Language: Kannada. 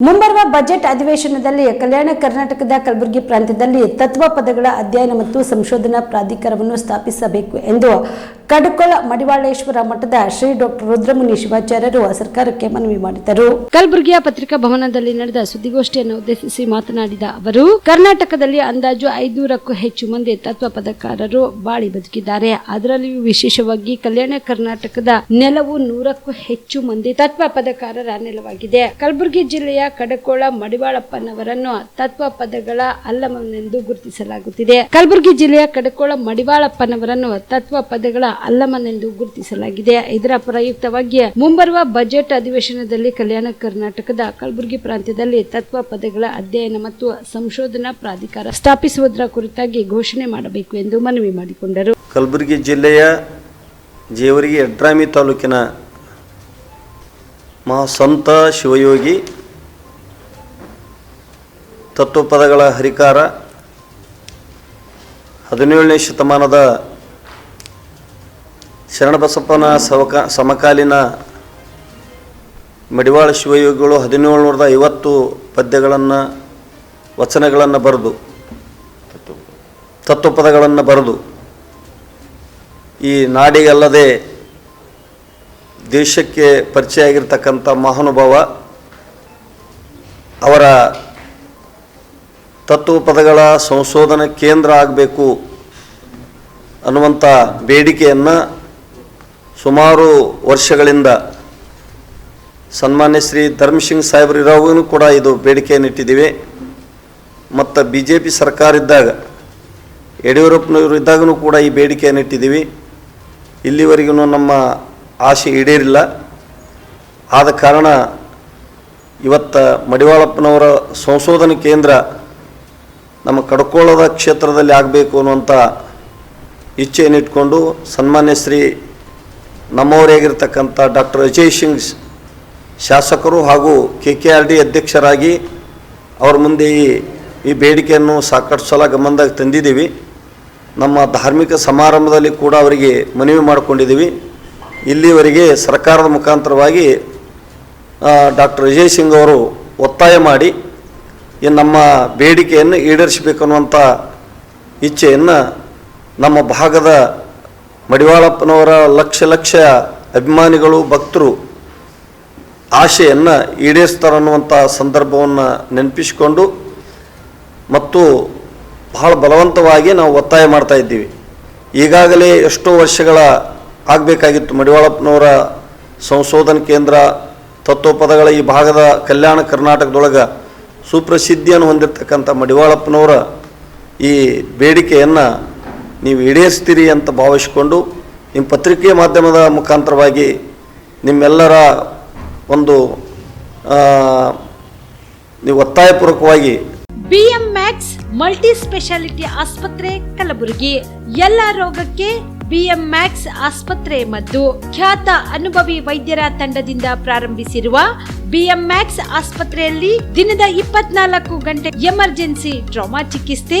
ಮುಂಬರುವ ಬಜೆಟ್ ಅಧಿವೇಶನದಲ್ಲಿ ಕಲ್ಯಾಣ ಕರ್ನಾಟಕದ ಕಲಬುರಗಿ ಪ್ರಾಂತ್ಯದಲ್ಲಿ ತತ್ವ ಪದಗಳ ಅಧ್ಯಯನ ಮತ್ತು ಸಂಶೋಧನಾ ಪ್ರಾಧಿಕಾರವನ್ನು ಸ್ಥಾಪಿಸಬೇಕು ಎಂದು ಕಡಕೊಳ ಮಡಿವಾಳೇಶ್ವರ ಮಠದ ಶ್ರೀ ಡಾಕ್ಟರ್ ರುದ್ರಮುನಿ ಶಿವಾಚಾರ್ಯರು ಸರ್ಕಾರಕ್ಕೆ ಮನವಿ ಮಾಡಿದರು ಕಲಬುರಗಿಯ ಪತ್ರಿಕಾ ಭವನದಲ್ಲಿ ನಡೆದ ಸುದ್ದಿಗೋಷ್ಠಿಯನ್ನು ಉದ್ದೇಶಿಸಿ ಮಾತನಾಡಿದ ಅವರು, ಕರ್ನಾಟಕದಲ್ಲಿ ಅಂದಾಜು ಐದೂರಕ್ಕೂ ಹೆಚ್ಚು ಮಂದಿ ತತ್ವ ಪದಕಾರರು ಬಾಳಿ ಬದುಕಿದ್ದಾರೆ. ಅದರಲ್ಲಿಯೂ ವಿಶೇಷವಾಗಿ ಕಲ್ಯಾಣ ಕರ್ನಾಟಕದ ನೆಲವು ನೂರಕ್ಕೂ ಹೆಚ್ಚು ಮಂದಿ ತತ್ವ ಪದಕಾರರ ನೆಲವಾಗಿದೆ. ಕಲಬುರಗಿ ಜಿಲ್ಲೆಯ ಕಡಕೋಳ ಮಡಿವಾಳಪ್ಪನವರನ್ನು ತತ್ವ ಪದಗಳ ಅಲ್ಲಮನೆಂದು ಗುರುತಿಸಲಾಗುತ್ತಿದೆ. ಕಲಬುರಗಿ ಜಿಲ್ಲೆಯ ಕಡಕೋಳ ಮಡಿವಾಳಪ್ಪನವರನ್ನು ತತ್ವ ಪದಗಳ ಅಲ್ಲಮನೆಂದು ಗುರುತಿಸಲಾಗಿದೆ. ಇದರ ಪ್ರಯುಕ್ತವಾಗಿ ಮುಂಬರುವ ಬಜೆಟ್ ಅಧಿವೇಶನದಲ್ಲಿ ಕಲ್ಯಾಣ ಕರ್ನಾಟಕದ ಕಲಬುರಗಿ ಪ್ರಾಂತ್ಯದಲ್ಲಿ ತತ್ವ ಪದಗಳ ಅಧ್ಯಯನ ಮತ್ತು ಸಂಶೋಧನಾ ಪ್ರಾಧಿಕಾರ ಸ್ಥಾಪಿಸುವುದರ ಕುರಿತಾಗಿ ಘೋಷಣೆ ಮಾಡಬೇಕು ಎಂದು ಮನವಿ ಮಾಡಿಕೊಂಡರು. ಕಲಬುರಗಿ ಜಿಲ್ಲೆಯ ಜೇವರಿಗೆ ಯಡ್ರಾಮಿ ತಾಲೂಕಿನ ಮಹಾ ಸಂತ ಶಿವಯೋಗಿ ತತ್ವಪದಗಳ ಹರಿಕಾರ ಹದಿನೇಳನೇ ಶತಮಾನದ ಶರಣಬಸಪ್ಪನ ಸವಕ ಸಮಕಾಲೀನ ಮಡಿವಾಳ ಶಿವಯೋಗಿಗಳು ಹದಿನೇಳುನೂರದ ಐವತ್ತು ಪದ್ಯಗಳನ್ನು, ವಚನಗಳನ್ನು ಬರೆದು, ತತ್ವಪದಗಳನ್ನು ಬರೆದು, ಈ ನಾಡಿಗಲ್ಲದೆ ದೇಶಕ್ಕೆ ಪರಿಚಯ ಆಗಿರ್ತಕ್ಕಂಥ ಮಹಾನುಭಾವ, ಅವರ ತತ್ವಪದಗಳ ಸಂಶೋಧನೆ ಕೇಂದ್ರ ಆಗಬೇಕು ಅನ್ನುವಂಥ ಬೇಡಿಕೆಯನ್ನು ಸುಮಾರು ವರ್ಷಗಳಿಂದ ಸನ್ಮಾನ್ಯ ಶ್ರೀ ಧರ್ಮಸಿಂಗ್ ಸಾಹೇಬ್ರು ಇರೋನು ಕೂಡ ಇದು ಬೇಡಿಕೆಯನ್ನು ಇಟ್ಟಿದ್ದೀವಿ. ಮತ್ತು ಬಿ ಜೆ ಪಿ ಸರ್ಕಾರ ಇದ್ದಾಗ, ಯಡಿಯೂರಪ್ಪನವರು ಇದ್ದಾಗೂ ಕೂಡ ಈ ಬೇಡಿಕೆಯನ್ನು ಇಟ್ಟಿದ್ದೀವಿ. ಇಲ್ಲಿವರೆಗೂ ನಮ್ಮ ಆಸೆ ಈಡೇರಿಲ್ಲ. ಆದ ಕಾರಣ ಇವತ್ತು ಮಡಿವಾಳಪ್ಪನವರ ಸಂಶೋಧನೆ ಕೇಂದ್ರ ನಮ್ಮ ಕಡ್ಕೋಳದ ಕ್ಷೇತ್ರದಲ್ಲಿ ಆಗಬೇಕು ಅನ್ನುವಂಥ ಇಚ್ಛೆಯನ್ನಿಟ್ಕೊಂಡು ಸನ್ಮಾನ್ಯ ಶ್ರೀ ನಮ್ಮವರೇ ಆಗಿರ್ತಕ್ಕಂಥ ಡಾಕ್ಟರ್ ಅಜಯ್ ಸಿಂಗ್ ಶಾಸಕರು ಹಾಗೂ ಕೆ ಕೆ ಆರ್ ಡಿ ಅಧ್ಯಕ್ಷರಾಗಿ ಅವ್ರ ಮುಂದೆ ಈ ಈ ಬೇಡಿಕೆಯನ್ನು ಸಾಕಷ್ಟು ಸಲ ಗಮನದಾಗ ತಂದಿದ್ದೀವಿ. ನಮ್ಮ ಧಾರ್ಮಿಕ ಸಮಾರಂಭದಲ್ಲಿ ಕೂಡ ಅವರಿಗೆ ಮನವಿ ಮಾಡಿಕೊಂಡಿದ್ದೀವಿ. ಇಲ್ಲಿವರೆಗೆ ಸರ್ಕಾರದ ಮುಖಾಂತರವಾಗಿ ಡಾಕ್ಟರ್ ಅಜಯ್ ಸಿಂಗ್ ಅವರು ಒತ್ತಾಯ ಮಾಡಿ, ಈ ನಮ್ಮ ಬೇಡಿಕೆಯನ್ನು ಈಡೇರಿಸಬೇಕನ್ನುವಂಥ ಇಚ್ಛೆಯನ್ನು ನಮ್ಮ ಭಾಗದ ಮಡಿವಾಳಪ್ಪನವರ ಲಕ್ಷ ಲಕ್ಷ ಅಭಿಮಾನಿಗಳು, ಭಕ್ತರು ಆಶೆಯನ್ನು ಈಡೇರಿಸ್ತಾರನ್ನುವಂಥ ಸಂದರ್ಭವನ್ನು ನೆನಪಿಸಿಕೊಂಡು ಮತ್ತು ಬಹಳ ಬಲವಂತವಾಗಿ ನಾವು ಒತ್ತಾಯ ಮಾಡ್ತಾ ಇದ್ದೀವಿ. ಈಗಾಗಲೇ ಎಷ್ಟೋ ವರ್ಷಗಳ ಆಗಬೇಕಾಗಿತ್ತು ಮಡಿವಾಳಪ್ಪನವರ ಸಂಶೋಧನಾ ಕೇಂದ್ರ, ತತ್ವಪದಗಳ ಈ ಭಾಗದ ಕಲ್ಯಾಣ ಕರ್ನಾಟಕದೊಳಗೆ ಸುಪ್ರಸಿದ್ಧಿಯನ್ನು ಹೊಂದಿರತಕ್ಕಂಥ ಮಡಿವಾಳಪ್ಪನವರ ಈ ಬೇಡಿಕೆಯನ್ನು ನೀವು ಈಡೇರಿಸ್ತೀರಿ ಅಂತ ಭಾವಿಸಿಕೊಂಡು ನಿಮ್ಮ ಪತ್ರಿಕೆ ಮಾಧ್ಯಮದ ಮುಖಾಂತರವಾಗಿ ನಿಮ್ಮೆಲ್ಲರ ಒಂದು ನೀವು ಒತ್ತಾಯಪೂರ್ವಕವಾಗಿ ಬಿಎಂ ಮ್ಯಾಕ್ಸ್ ಮಲ್ಟಿ ಸ್ಪೆಷಾಲಿಟಿ ಆಸ್ಪತ್ರೆ ಕಲಬುರಗಿ. ಎಲ್ಲ ರೋಗಕ್ಕೆ ಬಿಎಂ ಮ್ಯಾಕ್ಸ್ ಆಸ್ಪತ್ರೆ ಮತ್ತು ಖ್ಯಾತ ಅನುಭವಿ ವೈದ್ಯರ ತಂಡದಿಂದ ಪ್ರಾರಂಭಿಸಿರುವ ಬಿಎಂ ಮ್ಯಾಕ್ಸ್ ಆಸ್ಪತ್ರೆಯಲ್ಲಿ ದಿನದ ಇಪ್ಪತ್ನಾಲ್ಕು ಗಂಟೆ ಎಮರ್ಜೆನ್ಸಿ ಟ್ರಾಮಾ ಚಿಕಿತ್ಸೆ